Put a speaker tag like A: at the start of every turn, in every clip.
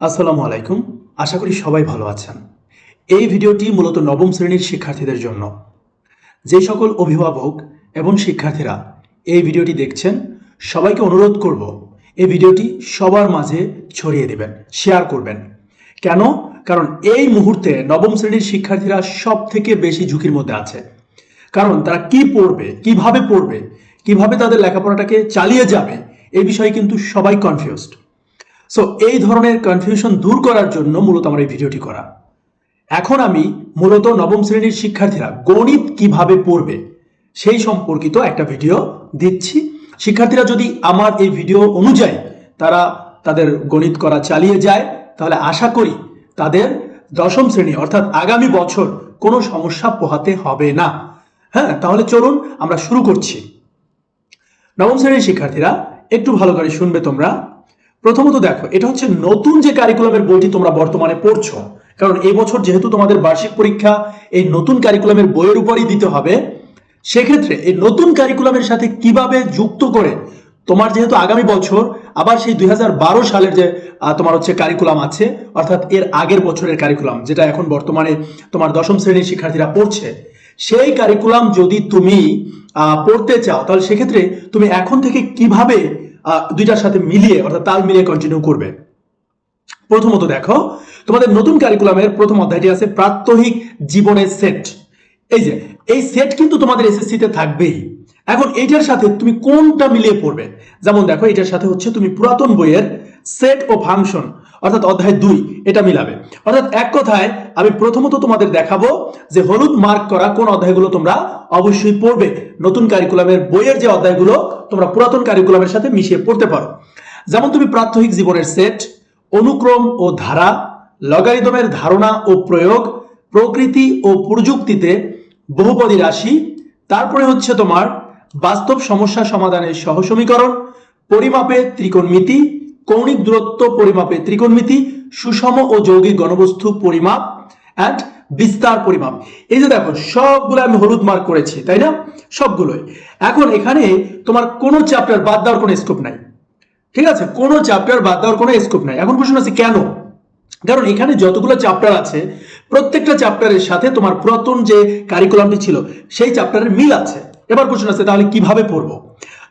A: আসসালামু আলাইকুম। আশা করি সবাই ভালো আছেন। এই ভিডিওটি মূলত নবম শ্রেণির শিক্ষার্থীদের জন্য। যে সকল অভিভাবক এবং শিক্ষার্থীরা এই ভিডিওটি দেখছেন, সবাইকে অনুরোধ করব এই ভিডিওটি সবার মাঝে ছড়িয়ে দেবেন, শেয়ার করবেন। কেন? কারণ এই মুহূর্তে নবম শ্রেণির শিক্ষার্থীরা সব থেকে বেশি ঝুঁকির মধ্যে আছে। কারণ তারা কি পড়বে, কীভাবে পড়বে, কীভাবে তাদের লেখাপড়াটাকে চালিয়ে যাবে এই বিষয়ে কিন্তু সবাই কনফিউজড সো এই ধরনের কনফিউশন দূর করার জন্য মূলত আমার এই ভিডিওটি করা। এখন আমি মূলত নবম শ্রেণির শিক্ষার্থীরা গণিত কীভাবে পড়বে সেই সম্পর্কিত একটা ভিডিও দিচ্ছি। শিক্ষার্থীরা যদি আমার এই ভিডিও অনুযায়ী তারা তাদের গণিত করা চালিয়ে যায়, তাহলে আশা করি তাদের দশম শ্রেণি অর্থাৎ আগামী বছর কোনো সমস্যা পোহাতে হবে না। হ্যাঁ তাহলে চলুন আমরা শুরু করছি। নবম শ্রেণির শিক্ষার্থীরা, একটু ভালো করে শুনবে তোমরা। প্রথমত দেখো, এটা হচ্ছে নতুন যে কারিকুলামের বইটি তোমরা বর্তমানে পড়ছো। কারণ এই বছর যেহেতু তোমাদের বার্ষিক পরীক্ষা, এই নতুন কারিকুলামের বইয়ের উপরই দিতে হবে। সেক্ষেত্রে এই নতুন কারিকুলামের সাথে কীভাবে যুক্ত করে তোমার যেহেতু আগামী বছর, আবার সেই দুই হাজার বারো সালের যে তোমার হচ্ছে কারিকুলাম আছে, অর্থাৎ এর আগের বছরের কারিকুলাম যেটা এখন বর্তমানে তোমার দশম শ্রেণির শিক্ষার্থীরা পড়ছে। সেই কারিকুলাম যদি তুমি পড়তে চাও, তাহলে সেক্ষেত্রে তুমি এখন থেকে কীভাবে দুইটার সাথে মিলিয়ে, অর্থাৎ তাল মিলিয়ে কন্টিনিউ করবে। প্রথমত দেখো, তোমাদের নতুন কারিকুলামের প্রথম অধ্যায়টি আছে প্রাত্যহিক জীবনের সেট এই যে, এই সেট কিন্তু তোমাদের এসএসসিতে থাকবেই। এখন এটার সাথে তুমি কোনটা মিলিয়ে পড়বে? যেমন দেখো এটার সাথে হচ্ছে তুমি পুরাতন বইয়ের সেট ও ফাংশন অর্থাৎ অধ্যায় দুই, এটা মিলাবে। অর্থাৎ এক কথায় আমি প্রথমত তোমাদের দেখাবো যে হলুদ মার্ক করা কোন অধ্যায়গুলো তোমরা অবশ্যই পড়বে। নতুন কারিকুলামের বইয়ের যে অধ্যায়গুলো, তোমরা পুরাতন কারিকুলামের সাথে মিশিয়ে পড়তে পারো। যেমন তুমি প্রাত্যহিক জীবনের সেট অনুক্রম ও ধারা লগারিদমের ধারণা ও প্রয়োগ, প্রকৃতি ও প্রযুক্তিতে বহুপদী রাশি, তারপরে হচ্ছে তোমার বাস্তব সমস্যা সমাধানের সহসমীকরণ পরিমাপে ত্রিকোণমিতি কৌণিক দূরত্ব পরিমাপে ত্রিকোণমিতি, সুষম ও যৌগিক গণবস্তু পরিমাপ অ্যান্ড বিস্তার পরিমাপ। এই যে দেখো, সবগুলো আমি হলুদ মার্ক করেছি, তাই না? সবগুলোই। এখন এখানে তোমার কোনো চ্যাপ্টার বাদ দেওয়ার কোনো স্কোপ নাই। ঠিক আছে? কোনো চ্যাপ্টার বাদ দেওয়ার কোনো স্কোপ নাই। এখন প্রশ্ন আছে, কেন? কারণ এখানে যতগুলো চ্যাপ্টার আছে, প্রত্যেকটা চ্যাপ্টারের সাথে তোমার পুরাতন যে কারিকুলামটি ছিল, সেই চ্যাপ্টারের মিল আছে। এবার প্রশ্ন আছে, তাহলে কীভাবে পড়ব?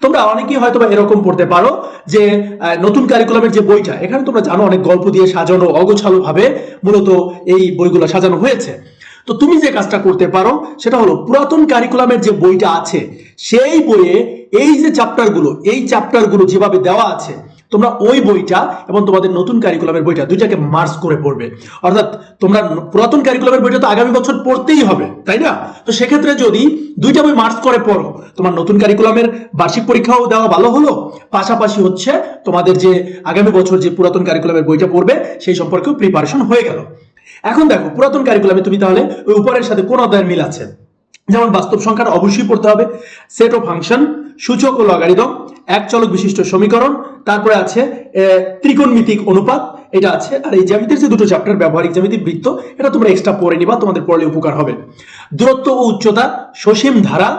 A: তোমরা অনেকেই হয়তো বা এরকম পড়তে পারো যে নতুন কারিকুলামের যে বইটা, এখানে তোমরা জানো অনেক গল্প দিয়ে সাজানো অগোছালো ভাবে মূলত এই বইগুলো সাজানো হয়েছে। তো তুমি যে কাজটা করতে পারো, সেটা হলো পুরাতন কারিকুলামের যে বইটা আছে, সেই বইয়ে এই যে চ্যাপ্টারগুলো এই চ্যাপ্টারগুলো যেভাবে দেওয়া আছে, তোমরা ওই বইটা এবং তোমাদের নতুন কারিকুলামের বইটা দুইটাকে মার্চ করে পড়বে। অর্থাৎ তোমরা পুরাতন কারিকুলামের বইটা তো আগামী বছর পড়তেই হবে, তাই না? তো সেক্ষেত্রে যদি দুইটা বই মার্চ করে পড়ো। তোমার নতুন কারিকুলামের বার্ষিক পরীক্ষাও দেওয়া ভালো হলো। পাশাপাশি হচ্ছে তোমাদের যে আগামী বছর যে পুরাতন কারিকুলামের বইটা পড়বে, সেই সম্পর্কেও প্রিপারেশন হয়ে গেল। এখন দেখো, পুরাতন কারিকুলামে তুমি তাহলে ওই উপরের সাথে কোন অধ্যায়ের মিল আছে? যেমন বাস্তব সংখ্যার অবশ্যই পড়তে হবে। সেট ও ফাংশন সূচক ও লগারিদম এক চলক বিশিষ্ট সমীকরণ, তারপরে আছে ত্রিকোণমিতিক অনুপাত এটা আছে। আর এই জ্যামিতির যে দুটো চ্যাপ্টার ব্যবহারিক জ্যামিতি, বৃত্ত, এটা তোমরা এক্সট্রা পড়ে নিবা, তোমাদের পড়লে উপকার হবে। দূরত্ব ও উচ্চতা, সসীম ধারা,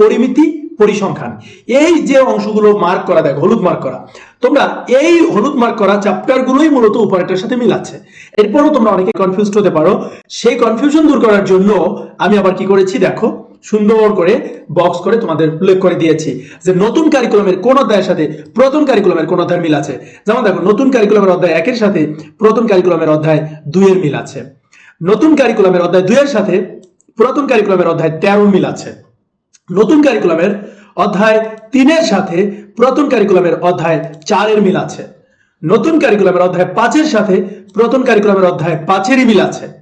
A: পরিমিতি, পরিসংখ্যান। এই যে অংশগুলো মার্ক করা, দেখো, হলুদ মার্ক করা। তোমরা এই হলুদ মার্ক করা চ্যাপ্টারগুলোই মূলত উপরেটার সাথে মিলাচ্ছে। এরপরও তোমরা অনেকে কনফিউজড হতে পারো। সেই কনফিউশন দূর করার জন্য আমি আবার কি করেছি, দেখো সুন্দর করে বক্স করে তোমাদের উল্লেখ করে দিয়েছি যে নতুন কারিকুলামের কোন অধ্যায়ের সাথে পুরাতন কারিকুলামের কোন অধ্যায়ের মিল আছে? যেমন দেখো, নতুন কারিকুলামের অধ্যায় একের সাথে পুরাতন কারিকুলামের অধ্যায় দুইয়ের মিল আছে। নতুন কারিকুলামের অধ্যায় দুইয়ের সাথে পুরাতন কারিকুলামের অধ্যায় তেরো মিল আছে। নতুন কারিকুলামের অধ্যায় তিনের সাথে পুরাতন কারিকুলামের অধ্যায় চারের মিল আছে। নতুন কারিকুলামের অধ্যায় পাঁচের সাথে পুরাতন কারিকুলামের অধ্যায় পাঁচেরই মিল আছে।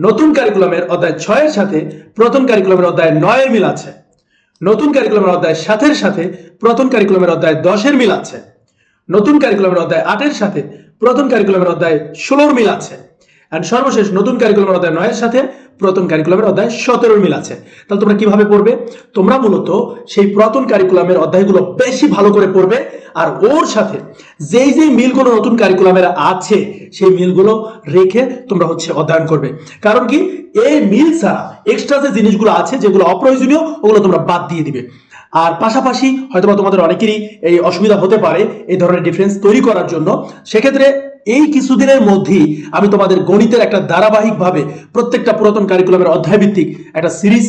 A: নতুন কারিকুলামের অধ্যায় ছয়ের সাথে প্রথম কারিকুলামের অধ্যায় নয়ের মিল আছে। নতুন কারিকুলামের অধ্যায় সাতের সাথে প্রথম কারিকুলামের অধ্যায় দশের মিল আছে। নতুন কারিকুলামের অধ্যায় আটের সাথে প্রথম কারিকুলামের অধ্যায় ষোলোর মিল আছে। অ্যান্ড সর্বশেষ নতুন কারিকুলামের অধ্যায় নয়ের সাথে পুরাতন কারিকুলামের অধ্যায় সতেরোর মিল আছে। তাহলে তোমরা কীভাবে পড়বে? তোমরা মূলত সেই পুরাতন কারিকুলামের অধ্যায়গুলো বেশি ভালো করে পড়বে, আর ওর সাথে যেই যেই মিলগুলো নতুন কারিকুলামের আছে, সেই মিলগুলো রেখে তোমরা হচ্ছে অধ্যয়ন করবে। কারণ কি? এই মিল ছাড়া এক্সট্রা যে জিনিসগুলো আছে, যেগুলো অপ্রয়োজনীয়, ওগুলো তোমরা বাদ দিয়ে দিবে। আর পাশাপাশি হয়তোবা তোমাদের অনেকেরই এই অসুবিধা হতে পারে এই ধরনের ডিফারেন্স তৈরি করার জন্য। সেক্ষেত্রে এই কিছুদিনের মধ্যেই আমি তোমাদের গণিতের একটা ধারাবাহিকভাবে প্রত্যেকটা পুরাতন কারিকুলামের অধ্যায় ভিত্তিক একটা সিরিজ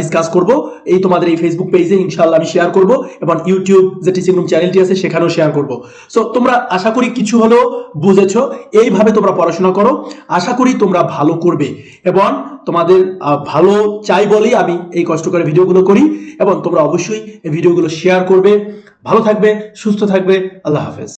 A: ডিসকাস করব। এই তোমাদের এই ফেসবুক পেজে ইনশাআল্লাহ আমি শেয়ার করব এবং ইউটিউব যে টিচিং রুম চ্যানেলটি আছে সেখানেও শেয়ার করব। সো তোমরা আশা করি কিছু হলেও বুঝেছ, এইভাবে তোমরা পড়াশোনা করো। আশা করি তোমরা ভালো করবে এবং তোমাদের ভালো চাই বলেই আমি এই কষ্ট করে ভিডিওগুলো করি এবং তোমরা অবশ্যই এই ভিডিওগুলো শেয়ার করবে। ভালো থাকবে, সুস্থ থাকবে। আল্লাহ হাফেজ।